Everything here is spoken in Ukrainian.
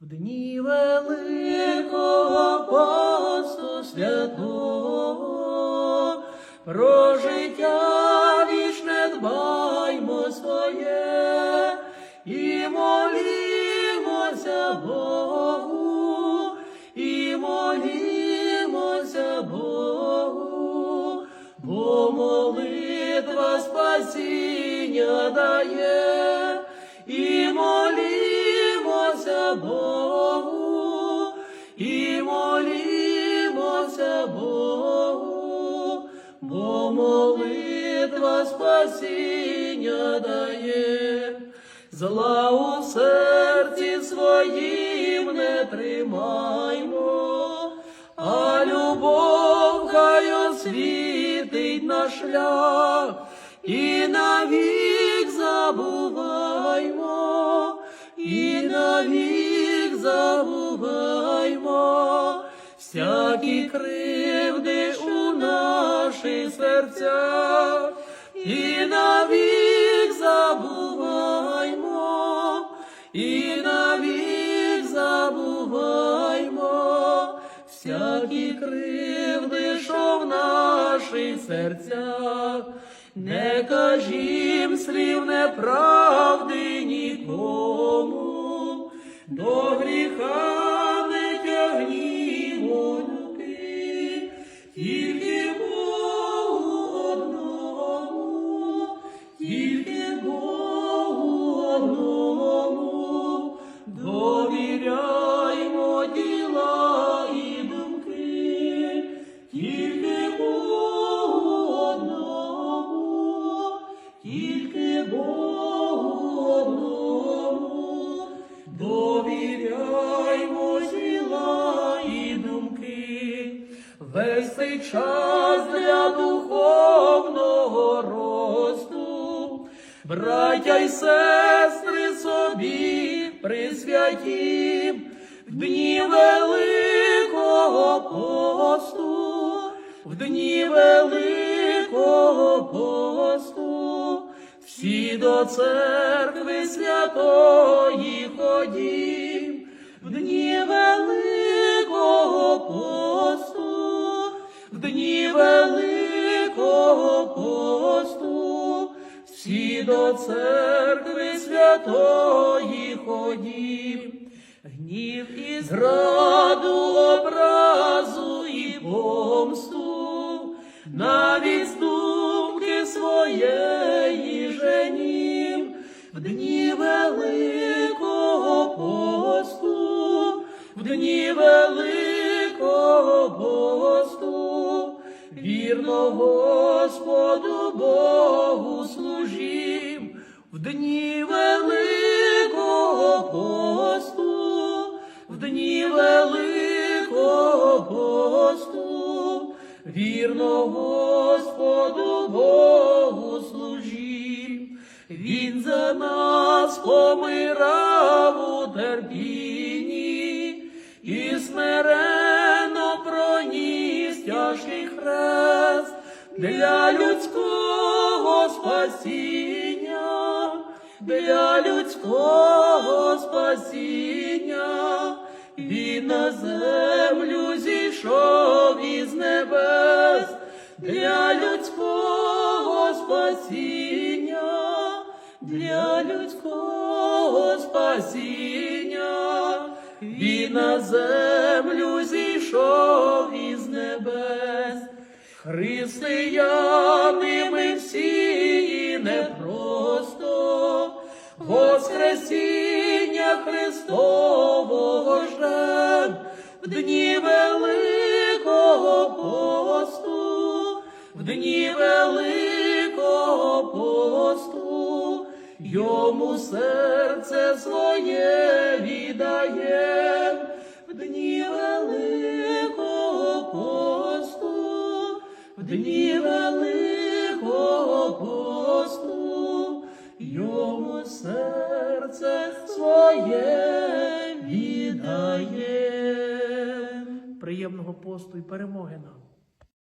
В дні великого посту святого про життя вічне дбаймо своє і молімося Богу, і молімося Богу, бо молитва спасіння дає, і молімося Богу, молитва спасіння дає, зла у серці своїм не тримаймо, а любов хай освітить наш шлях, і навік забуваймо, і навік забуваймо, всякі кривди у наших серцях, і навік забуваймо, і навік забуваймо, всякі кривди, що в наших серцях, не кажім слів неправди нікому, до гріха тільки Богу довіряймо діла і думки, тільки одному, тільки одному, довіряймо діла і думки, весь цей час для духовного браття й сестри собі присвятім, в дні великого посту, в дні великого посту, всі до церкви святої ходім, в дні великого посту, в дні великого до церкви святої ходім, гнів і зраду, образу і помсту, навіть думки своєї женім, в дні великого посту, в дні великого посту, вірно Господу Богу служім, в дні великого посту, в дні великого посту, вірно Господу Богу служім, Він за нас помирав у терпінні і смиренно проніс хрест для людського спасіння, для людського спасіння, він на землю зійшов із небес для людського спасіння, для людського спасіння, він на землю зійшов. Християни ми всі не просто Воскресіння Христового ждем в дні великого посту, в дні великого посту, йому серце своє віддаєм дні великого посту, йому серце своє віддає. Приємного посту і перемоги нам!